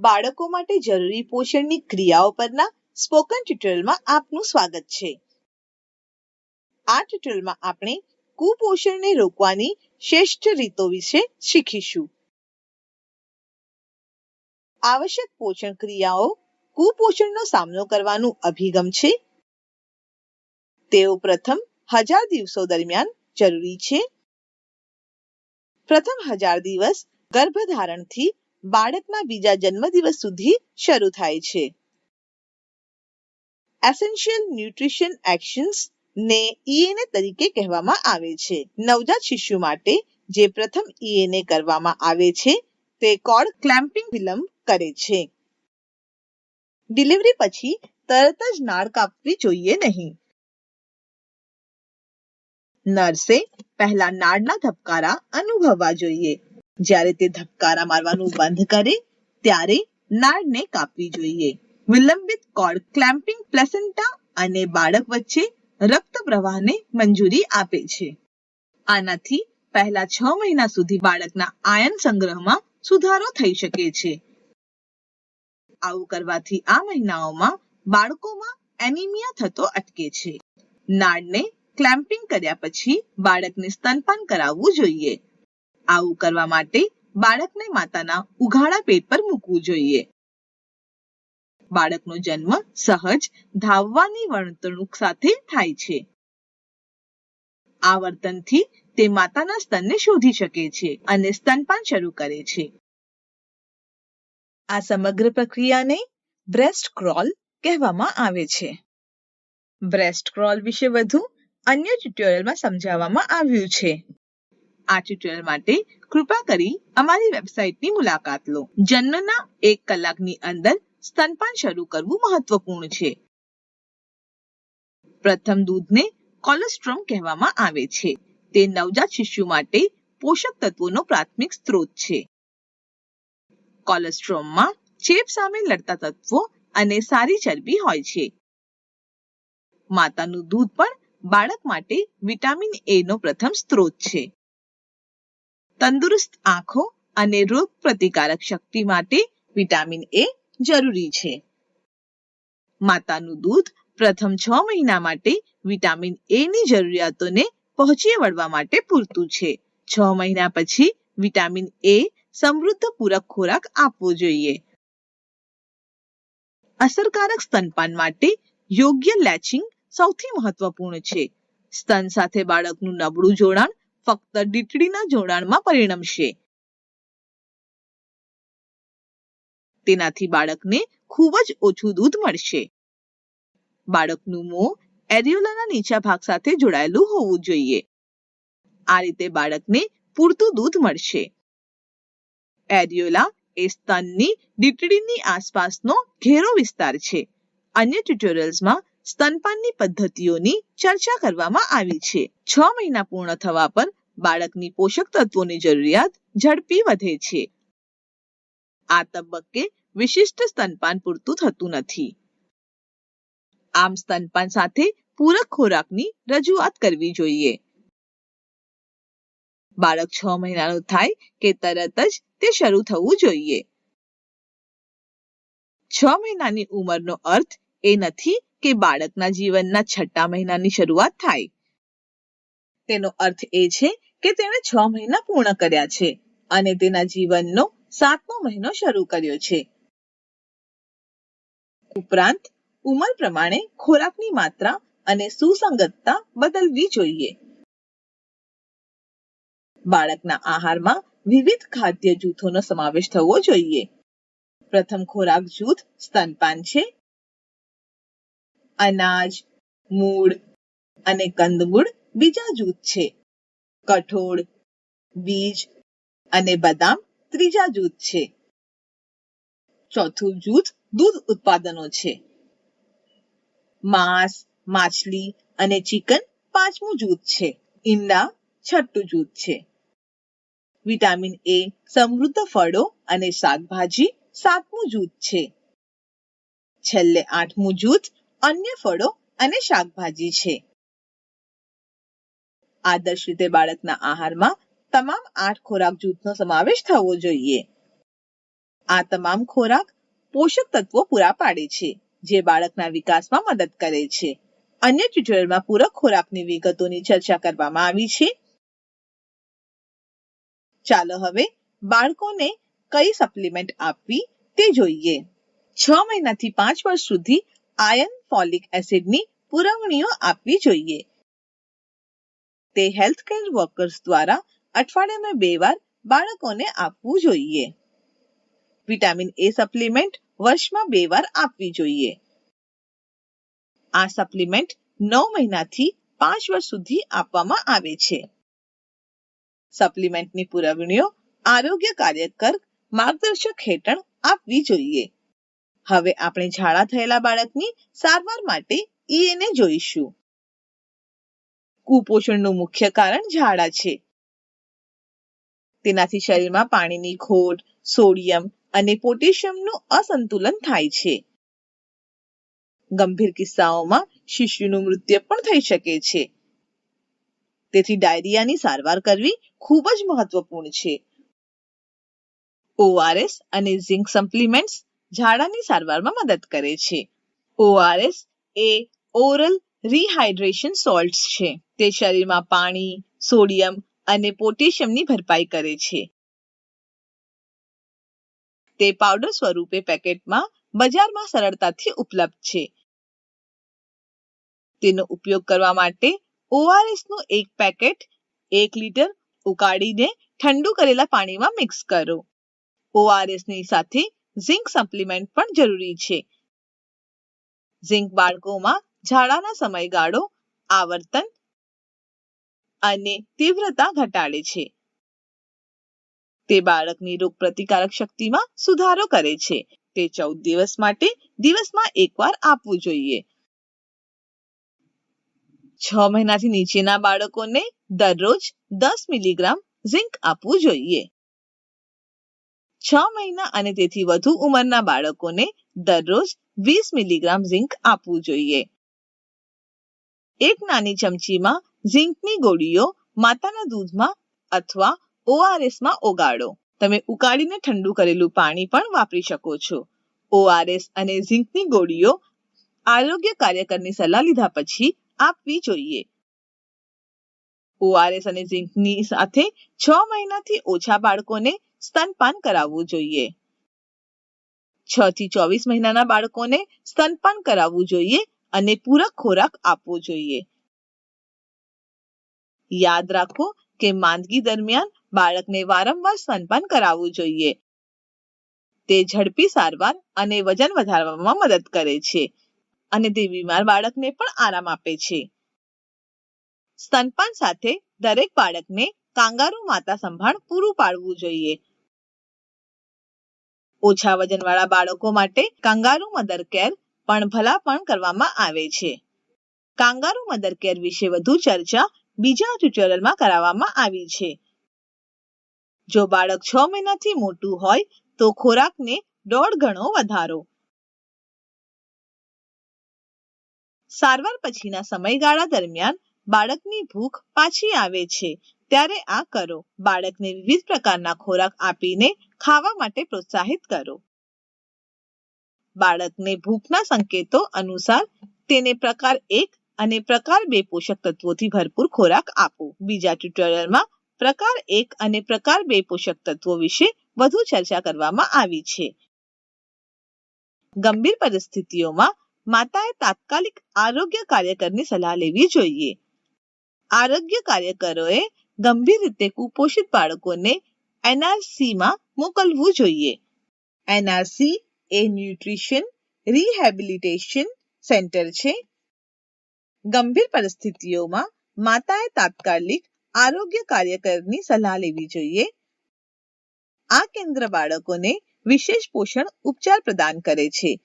બાળકો માટે જરૂરી પોષણની ક્રિયાઓ પરના સ્પોકન ટ્યુટોરિયલમાં આપનું સ્વાગત છે. આ ટ્યુટોરિયલમાં આપણે કુપોષણને રોકવાની શ્રેષ્ઠ રીતો વિશે શીખીશું. આવશ્યક પોષણ ક્રિયાઓ કુપોષણનો સામનો કરવાનું અભિગમ છે. તેઓ પ્રથમ હજાર દિવસો દરમિયાન જરૂરી છે. પ્રથમ હજાર દિવસ ગર્ભધારણથી બાળકના બીજા જન્મદિવસ સુધી શરૂ થાય છે. એસેન્શિયલ ન્યુટ્રિશન એક્શન્સ ને ઈએનએ તરીકે કહેવામાં આવે છે. નવજાત શિશુ માટે જે પ્રથમ ઈએનએ કરવામાં આવે છે, તે કોડ ક્લેમ્પિંગ વિલંબ કરે છે. ડિલિવરી પછી તરત જ નાળ કાપવી જોઈએ નહીં. નર્સે પહેલા નાળના ધબકારા અનુભવવા જોઈએ. જ્યારે તે ધબકારા મારવાનું બંધ કરે, ત્યારે નાળને કાપવી જોઈએ. વિલંબિત કોર્ડ ક્લેમ્પિંગ પ્લેસેન્ટા અને બાળક વચ્ચે રક્ત પ્રવાહને મંજૂરી આપે છે. આનાથી પહેલા છ મહિના સુધી બાળકના આયન સંગ્રહમાં સુધારો થઈ શકે છે. આવું કરવાથી આ મહિનાઓમાં બાળકોમાં એનિમિયા થતો અટકે છે. નાળને ક્લેમ્પિંગ કર્યા પછી બાળકને સ્તનપાન કરાવવું જોઈએ. આવું કરવા માટે બાળકને માતાના ઉઘાડા પેટ પર મૂકવું જોઈએ. બાળકનો જન્મ સહજ ધાવવાની વર્તણૂક સાથે થાય છે. આ વર્તનથી તે માતાના સ્તનને શોધી શકે છે અને સ્તનપાન શરૂ કરે છે. આ સમગ્ર પ્રક્રિયાને બ્રેસ્ટ ક્રોલ કહેવામાં આવે છે. બ્રેસ્ટ ક્રોલ વિશે વધુ અન્ય ટ્યુટોરિયલમાં સમજાવવામાં આવ્યું છે. આ ટ્યુટોરિયલ માટે કૃપા કરી અમારી વેબસાઇટની મુલાકાત લો. જન્મના એક કલાકની અંદર સ્તનપાન શરૂ કરવું મહત્વપૂર્ણ છે. પ્રથમ દૂધને કોલેસ્ટ્રોમ કહેવામાં આવે છે. તે નવજાત શિશુ માટે પોષક તત્વોનો પ્રાથમિક સ્ત્રોત છે. કોલેસ્ટ્રોમમાં ચેપ સામે લડતા તત્વો અને સારી ચરબી હોય છે. માતાનું દૂધ પણ બાળક માટે વિટામિન એ નો પ્રથમ સ્ત્રોત છે. તંદુરસ્ત આંખો અને રોગ પ્રતિકારક શક્તિ માટે વિટામિન એ જરૂરી છે. માતાનું દૂધ પ્રથમ છ મહિના માટે વિટામિન એ ની જરૂરિયાતોને પહોંચી વળવા માટે પૂરતું છે. છ મહિના પછી વિટામિન એ સમૃદ્ધ પૂરક ખોરાક આપવો જોઈએ. અસરકારક સ્તનપાન માટે યોગ્ય લેચિંગ સૌથી મહત્વપૂર્ણ છે. સ્તન સાથે બાળકનું નબળું જોડાણ ફક્ત ડીટડીના જોડાણમાં પરિણમશે તેનાથી બાળકને ખૂબ જ ઓછું દૂધ મળશે. બાળકનું મોં એરિયોલાના નીચા ભાગ સાથે જોડાયેલું હોવું જોઈએ. આ રીતે બાળકને પૂરતું દૂધ મળશે. એરિયોલા એ સ્તનની ડીટડીની આસપાસનો ઘેરો વિસ્તાર છે. અન્ય ટ્યુટોરિયલ્સમાં સ્તનપાનની પદ્ધતિઓની ચર્ચા કરવામાં આવી છે. છ મહિના પૂર્ણ થવા પર બાળકની પોષક તત્વોની જરૂરિયાત ઝડપી વધે છે. આ તબક્કે વિશિષ્ટ સ્તનપાન પૂરતું થતું નથી. આમ સ્તનપાન સાથે પૂરક ખોરાકની રજૂઆત કરવી જોઈએ. બાળક છ મહિનાનું થાય કે તરત જ તે શરૂ થવું જોઈએ. છ મહિનાની ઉંમરનો અર્થ એ નથી કે બાળકના જીવનના છઠ્ઠા મહિનાની શરૂઆત થાય. તેનો અર્થ એ છે કે તેણે છ મહિના પૂર્ણ કર્યા છે અને તેના જીવનનો સાતમો મહિનો શરૂ કર્યો છે. ઉપરાંત, ઉંમર પ્રમાણે ખોરાકની માત્રા અને સુસંગતતા બદલવી જોઈએ. બાળકના આહારમાં વિવિધ ખાદ્ય જૂથોનો સમાવેશ થવો જોઈએ. પ્રથમ ખોરાક જૂથ સ્તનપાન છે અનાજ, મૂળ અને કંદમૂળ બીજા જૂથ છે. કઠોળ, બીજ અને બદામ ત્રીજા જૂથ છે. ચોથું જૂથ દૂધ ઉત્પાદનો છે. માંસ, માછલી અને ચિકન પાંચમું જૂથ છે. ઈંડા છઠ્ઠું જૂથ છે. વિટામિન એ સમૃદ્ધ ફળો અને શાકભાજી સાતમું જૂથ છે. છેલ્લે આઠમું જૂથ અન્ય ફળો અને શાકભાજી છે. આદર્શ રીતે બાળકના આહારમાં તમામ આઠ ખોરાક જૂથનો સમાવેશ થવો જોઈએ. આ તમામ ખોરાક પોષક તત્વો પૂરા પાડે છે, જે બાળકના વિકાસમાં મદદ કરે છે. અન્ય ટ્યુટોરિયલમાં પૂરક ખોરાકની વિગતોની ચર્ચા કરવામાં આવી છે. ચાલો હવે બાળકોને કઈ સપ્લિમેન્ટ આપવી તે જોઈએ. છ મહિનાથી પાંચ વર્ષ સુધી આયર્ન ફોલિક એસિડની પુરવણીઓ આપવી જોઈએ. તે હેલ્થ કેર વર્કર્સ દ્વારા અઠવાડિયામાં બે વાર બાળકોને આપવું જોઈએ. વિટામિન એ સપ્લિમેન્ટ વર્ષમાં બે વાર આપવી જોઈએ. આ સપ્લિમેન્ટ નવ મહિનાથી પાંચ વર્ષ સુધી આપવામાં આવે છે. સપ્લિમેન્ટની પુરવણીઓ આરોગ્ય કાર્યકર માર્ગદર્શક હેઠળ આપવી જોઈએ. હવે આપણે ઝાડા થયેલા બાળકની સારવાર માટે ઈએને જોઈશું. કુપોષણનું મુખ્ય કારણ ઝાડા છે. તેનાથી શરીરમાં પાણીની ખોટ સોડિયમ અને પોટેશિયમનું અસંતુલન થાય છે. ગંભીર કિસ્સાઓમાં શિશુનું મૃત્યુ પણ થઈ શકે છે. તેથી ડાયરિયાની સારવાર કરવી ખૂબ જ મહત્વપૂર્ણ છે. ઓઆરએસ અને ઝિંક સપ્લિમેન્ટ્સ ઝાડાની સારવારમાં મદદ કરે છે. ઓઆરએસ એ ઓરલ રિહાઇડ્રેશન સોલ્ટ્સ છે. તે શરીરમાં પાણી, સોડિયમ અને પોટેશિયમની ભરપાઈ કરે છે. તે પાવડર સ્વરૂપે પેકેટમાં બજારમાં સરળતાથી ઉપલબ્ધ છે. તેનો ઉપયોગ કરવા માટે ઓઆરએસનું એક પેકેટ એક લીટર ઉકાળીને ઠંડુ કરેલા પાણીમાં મિક્સ કરો. ઓઆરએસની સાથે ઝિંક સપ્લિમેન્ટ પણ જરૂરી છે. ઝિંક બાળકોમાં ઝાડાના સમયગાળો, આવર્તન અને તીવ્રતા ઘટાડે છે. તે બાળકની રોગપ્રતિકારક શક્તિમાં સુધારો કરે છે. તે ચૌદ દિવસ માટે દિવસમાં એકવાર આપવું જોઈએ. છ મહિનાથી નીચેના બાળકોને દરરોજ દસ મિલીગ્રામ ઝિંક આપવું જોઈએ. છ મહિના અને તેથી વધુ ઉંમરના બાળકોને દરરોજ વીસ મિલીગ્રામ ઝિંક આપવું જોઈએ. એક નાની ચમચીમાં ઝિંકની ગોળીઓ માતાના દૂધમાં અથવા ઓઆરએસમાં ઓગાળો. તમે ઉકાળીને ઠંડુ કરેલું પાણી પણ વાપરી શકો છો. ઓઆરએસ અને ઝિંકની ગોળીઓ આરોગ્ય કાર્યકરની સલાહ લીધા પછી આપવી જોઈએ. ઓઆરએસ અને ઝિંકની સાથે છ મહિનાથી ઓછા બાળકોને સ્તનપાન કરાવવું જોઈએ. છ થી ચોવીસ મહિનાના બાળકોને સ્તનપાન કરાવવું જોઈએ અને પૂરક ખોરાક આપવો જોઈએ. યાદ રાખો કે માંદગી દરમિયાન બાળકને વારંવાર સ્તનપાન કરાવવું જોઈએ. તે ઝડપી સારવાર અને વજન વધારવામાં મદદ કરે છે અને તે બીમાર બાળકને પણ આરામ આપે છે. સ્તનપાન સાથે દરેક બાળકને કાંગારૂ માતા સંભાળ પૂરું પાડવું જોઈએ. ઓછા વજનવાળા બાળકો માટે કાંગારૂ મધર કેર પણ ભલાપણ કરવામાં આવે છે. કાંગારૂ મધર કેર વિશે વધુ ચર્ચા બીજા ટ્યુટોરિયલમાં કરાવવામાં આવી છે. જો બાળક છ મહિનાથી મોટું હોય તો ખોરાકને દોઢ ગણો વધારો. સારવાર પછીના સમયગાળા દરમિયાન બાળકની ભૂખ પાછી આવે છે. ત્યારે આ કરો. બાળકને વિવિધ પ્રકારના ખોરાક આપીને ખાવા માટે પ્રોત્સાહિત કરો. બાળકને ભૂખના સંકેતો અનુસાર તેને પ્રકાર એક અને પ્રકાર બે પોષક તત્વોથી ભરપૂર ખોરાક આપો. બીજા ટ્યુટોરિયલમાં પ્રકાર એક અને પ્રકાર બે પોષક તત્વો વિશે વધુ ચર્ચા કરવામાં આવી છે. ગંભીર પરિસ્થિતિઓમાં માતાએ તાત્કાલિક આરોગ્ય કાર્યકરની સલાહ લેવી જોઈએ. આરોગ્ય કાર્યકરોએ ગંભીર રીતે કુપોષિત બાળકોને એનઆરસીમાં મોકલવું જોઈએ. એનઆરસી એ ન્યુટ્રિશન રિહેબિલિટેશન સેન્ટર છે. ગંભીર પરિસ્થિતિઓમાં માતાએ તાત્કાલિક આરોગ્ય કાર્યકરની સલાહ લેવી જોઈએ. આ કેન્દ્ર બાળકોને વિશેષ પોષણ ઉપચાર પ્રદાન કરે છે.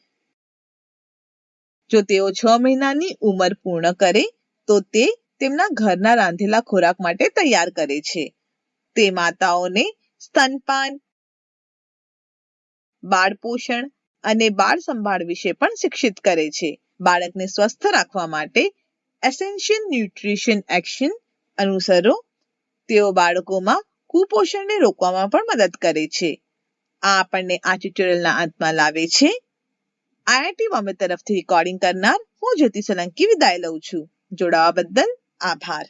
જો તેઓ છ મહિનાની ઉંમર પૂર્ણ કરે, તો તે તેમના ઘરના રાંધેલા ખોરાક માટે તૈયાર કરે છે. તે માતાઓને સ્તનપાન, બાળ પોષણ અને બાળ સંભાળ વિશે પણ શિક્ષિત કરે છે. બાળકને સ્વસ્થ રાખવા માટે એસેન્શિયલ ન્યુટ્રિશન એક્શન અનુસરો. તેઓ બાળકોમાં કુપોષણને રોકવામાં પણ મદદ કરે છે. આ આપણને આ ટ્યુટોરિયલના અંતમાં લાવે છે. આઈઆઈટી બોમ્બે તરફથી રેકોર્ડિંગ કરનાર હું જ્યોતિ સોલંકી વિદાય લઉં છું. જોડાવા બદલ આભાર.